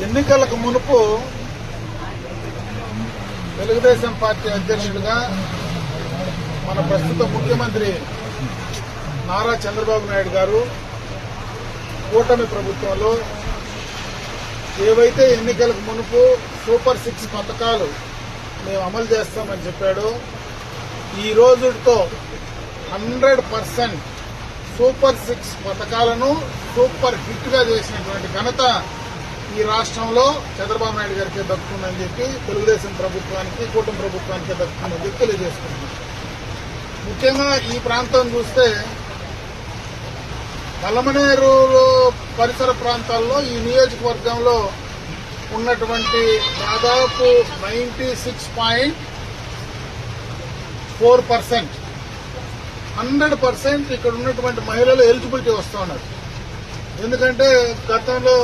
ఎన్నికలకు మునుపు తెలుగుదేశం పార్టీ అధ్యక్షుడిగా మన ప్రస్తుత ముఖ్యమంత్రి నారా చంద్రబాబు నాయుడు గారు కూటమి ప్రభుత్వంలో ఏవైతే ఎన్నికలకు మునుపు సూపర్ సిక్స్ పథకాలు మేము అమలు చేస్తామని చెప్పాడో ఈ రోజుతో హండ్రెడ్ పర్సెంట్ సూపర్ సిక్స్ పథకాలను సూపర్ హిట్గా చేసినటువంటి ఘనత ఈ రాష్ట్రంలో చంద్రబాబు నాయుడు గారికే దక్కుతుందని చెప్పి తెలుగుదేశం ప్రభుత్వానికి కూటమి ప్రభుత్వానికే దక్కుతుందని చెప్పి తెలియజేసుకుంటున్నాం. ముఖ్యంగా ఈ ప్రాంతం చూస్తే కలమనేరు పరిసర ప్రాంతాల్లో ఈ నియోజకవర్గంలో ఉన్నటువంటి దాదాపు ninety six point four percent. Hundred percent ఇక్కడ ఉన్నటువంటి మహిళలు ఎలిజిబిలిటీ వస్తున్నారు ఎందుకంటే గతంలో